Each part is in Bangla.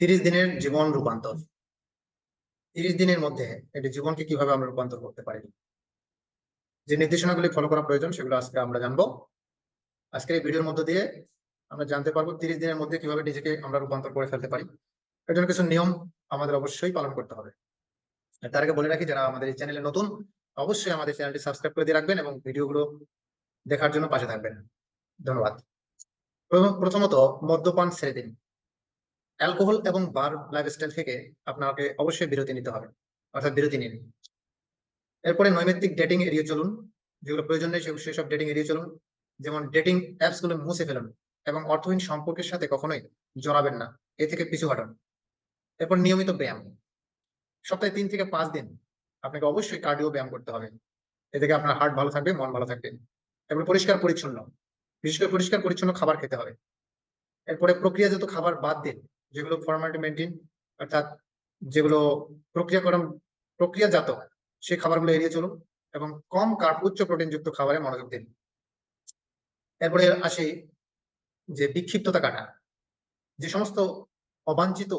তিরিশ দিনের জীবন রূপান্তর। তিরিশ দিনের মধ্যে একটি জীবনকে কীভাবে আমরা রূপান্তর করতে পারি? যে নির্দেশনাগুলি ফলো করা প্রয়োজন, সেগুলো আজকে আমরা জানব। আজকের এই ভিডিওর মধ্যে দিয়ে আমরা জানতে পারব তিরিশ দিনের মধ্যে কীভাবে নিজেকে আমরা রূপান্তর করে ফেলতে পারি। এর জন্য কিছু নিয়ম আমাদের অবশ্যই পালন করতে হবে। তার আগে বলে রাখি, যারা আমাদের এই চ্যানেলে নতুন, অবশ্যই আমাদের চ্যানেলটি সাবস্ক্রাইব করে দিয়ে রাখবেন এবং ভিডিওগুলো দেখার জন্য পাশে থাকবেন। ধন্যবাদ। প্রথম- প্রথমত মদ্যপান ছেড়ে দিন। অ্যালকোহল এবং বার লাইফস্টাইল থেকে আপনাকে অবশ্যই বিরতি নিতে হবে, অর্থাৎ বিরতি নিন। এরপরে নৈমিত্তিক ডেটিং এড়িয়ে চলুন, যেগুলো প্রয়োজন নেই সেসব ডেটিং এড়িয়ে চলুন। যেমন ডেটিং অ্যাপসগুলো মুছে ফেলুন এবং অর্থহীন সম্পর্কের সাথে কখনোই জড়াবেন না, এ থেকে পিছু হাঁটুন। এরপর নিয়মিত ব্যায়াম। সপ্তাহে তিন থেকে পাঁচ দিন আপনাকে অবশ্যই কার্ডিও ব্যায়াম করতে হবে। এ থেকে আপনার হার্ট ভালো থাকবে, মন ভালো থাকবে। এরপর পরিষ্কার পরিচ্ছন্ন। বিশেষ করে পরিষ্কার পরিচ্ছন্ন খাবার খেতে হবে। এরপরে প্রক্রিয়াজাত খাবার বাদ দিন। যেগুলো ফর্মালিটি মেনটেন অর্থাৎ যেগুলো প্রক্রিয়াকরণ প্রক্রিয়াজাত সেই খাবারগুলো এড়িয়ে চলুন এবং কম কার্ব, উচ্চ প্রোটিন যুক্ত খাবারে মনোযোগ দিন। এরপরে আসি যে বিক্ষিপ্ততা কাটা। যে সমস্ত অবাঞ্ছিত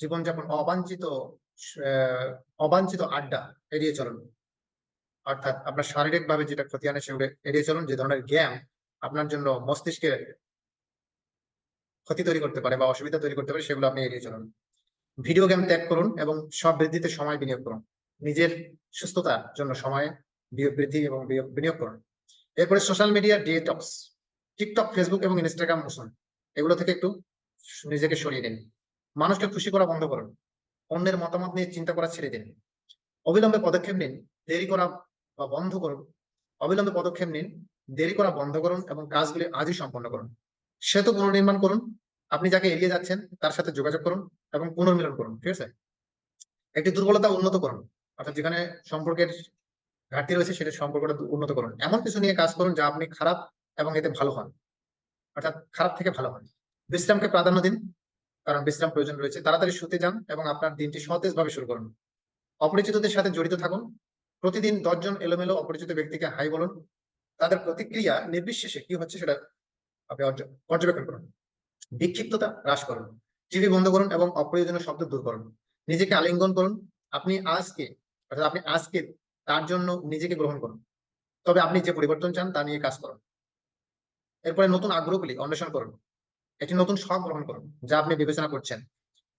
জীবনযাপন, অবাঞ্ছিত অবাঞ্ছিত আড্ডা এড়িয়ে চলুন। অর্থাৎ আপনার শারীরিকভাবে যেটা ক্ষতি আনে সেগুলো এড়িয়ে চলুন। যে ধরনের জ্ঞান আপনার জন্য মস্তিষ্কে ক্ষতি তৈরি করতে পারে বা অসুবিধা তৈরি করতে পারে, সেগুলো আপনি এড়িয়ে চলুন। ভিডিও গেম ত্যাগ করুন এবং সব বৃদ্ধিতে সময় বিনিয়োগ করুন। নিজের সুস্থতার জন্য সময় বৃদ্ধি এবং বিনিয়োগ করুন। এরপরে social media detox, TikTok, Facebook এবং ইনস্টাগ্রাম মুসুন এগুলো থেকে একটু নিজেকে সরিয়ে দিন মানুষকে খুশি করা বন্ধ করুন। অন্যের মতামত নিয়ে চিন্তা করা ছেড়ে দিন। অবিলম্বে পদক্ষেপ নিন, দেরি করা বা বন্ধ করুন। অবিলম্বে পদক্ষেপ নিন, দেরি করা বন্ধ করুন এবং কাজগুলি আজই সম্পন্ন করুন। সেতু পুনর্নির্মাণ করুন। আপনি যাকে এড়িয়ে যাচ্ছেন, তার সাথে যোগাযোগ করুন এবং পুনর্মিলন করুন, ঠিক আছে? একটি দুর্বলতা উন্নত করুন, অর্থাৎ যেখানে সম্পর্কের ঘাটতি রয়েছে, সেটা সম্পর্কটা উন্নত করুন। এমন কিছু নিয়ে কাজ করুন যা আপনি খারাপ এবং এতে ভালো হন। অর্থাৎ খারাপ থেকে ভালো হন। বিশ্রামকে প্রাধান্য দিন, কারণ বিশ্রাম প্রয়োজন রয়েছে। তাড়াতাড়ি শুতে যান এবং আপনার দিনটি সতেজ ভাবে শুরু করুন। অপরিচিতদের সাথে জড়িত থাকুন। প্রতিদিন দশজন এলোমেলো অপরিচিত ব্যক্তিকে হাই বলুন। তাদের প্রতিক্রিয়া নির্বিশেষে কি হচ্ছে সেটা আপনি পর্যবেক্ষণ করুন। বিক্ষিপ্ততা হ্রাস করুন। টিভি বন্ধ করুন এবং অপ্রয়োজনীয় শব্দ দূর করুন। নিজেকে আলিঙ্গন করুন। আপনি আজকে, অর্থাৎ আপনি আজকে তার জন্য নিজেকে গ্রহণ করুন। তবে আপনি যে পরিবর্তন চান তা নিয়ে কাজ করুন। এরপরে নতুন আগ্রহগুলি অন্বেষণ করুন। একটি নতুন শখ গ্রহণ করুন, যা আপনি বিবেচনা করছেন।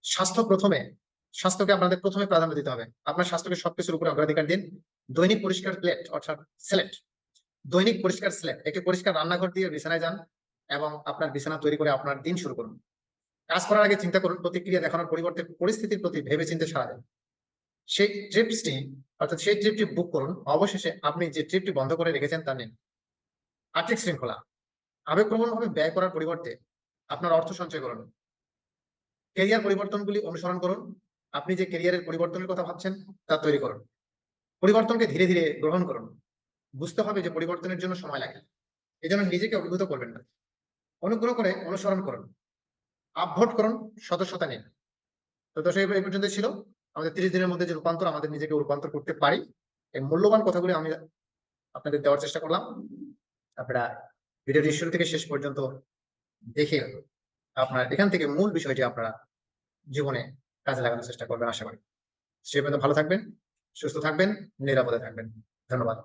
স্বাস্থ্য প্রথমে, স্বাস্থ্যকে আপনাদের প্রথমে প্রাধান্য দিতে হবে। আপনার স্বাস্থ্যকে সবকিছুর উপরে অগ্রাধিকার দিন। দৈনিক পরিষ্কার প্লেট, অর্থাৎ সিলেক্ট দৈনিক পরিষ্কার সিলেক্ট একটি পরিষ্কার রান্নাঘর দিয়ে বিছানায় যান। এবং আপনার বিছানা তৈরি করে আপনার দিন শুরু করুন। কাজ করার আগে চিন্তা করুন, প্রতিক্রিয়া দেখানোর পরিবর্তে পরিস্থিতির প্রতি ভেবে চিন্তে সারা দেন। সেই ট্রিপসটি, অর্থাৎ সেই ট্রিপটি বুক করুন, অবশেষে আপনি যে ট্রিপটি বন্ধ করে রেখেছেন তা নিন। আর্থিক শৃঙ্খলা আবেগপ্রবণ ভাবে ব্যয় করার পরিবর্তে আপনার অর্থ সঞ্চয় করুন। কেরিয়ার পরিবর্তনগুলি অনুসরণ করুন, আপনি যে কেরিয়ারের পরিবর্তনের কথা ভাবছেন তা তৈরি করুন। পরিবর্তনকে ধীরে ধীরে গ্রহণ করুন। বুঝতে হবে যে পরিবর্তনের জন্য সময় লাগে। এই জন্য নিজেকে অভিভূত করবেন না। অনুগ্রহ করে অনুসরণ করুন। আপভোট করুন সদস্যতা নিন তো দর্শক, এই পর্যন্ত ছিল। আমাদের তিরিশ দিনের মধ্যে যে রূপান্তর, আমাদের নিজেকে রূপান্তর করতে পারি, এই মূল্যবান কথাগুলি আমি আপনাদের দেওয়ার চেষ্টা করলাম। আপনারা ভিডিওটি শুরু থেকে শেষ পর্যন্ত দেখে আপনার, এখান থেকে মূল বিষয়টি আপনারা জীবনে কাজে লাগানোর চেষ্টা করবেন, আশা করি। সে পর্যন্ত ভালো থাকবেন, সুস্থ থাকবেন, নিরাপদে থাকবেন। ধন্যবাদ।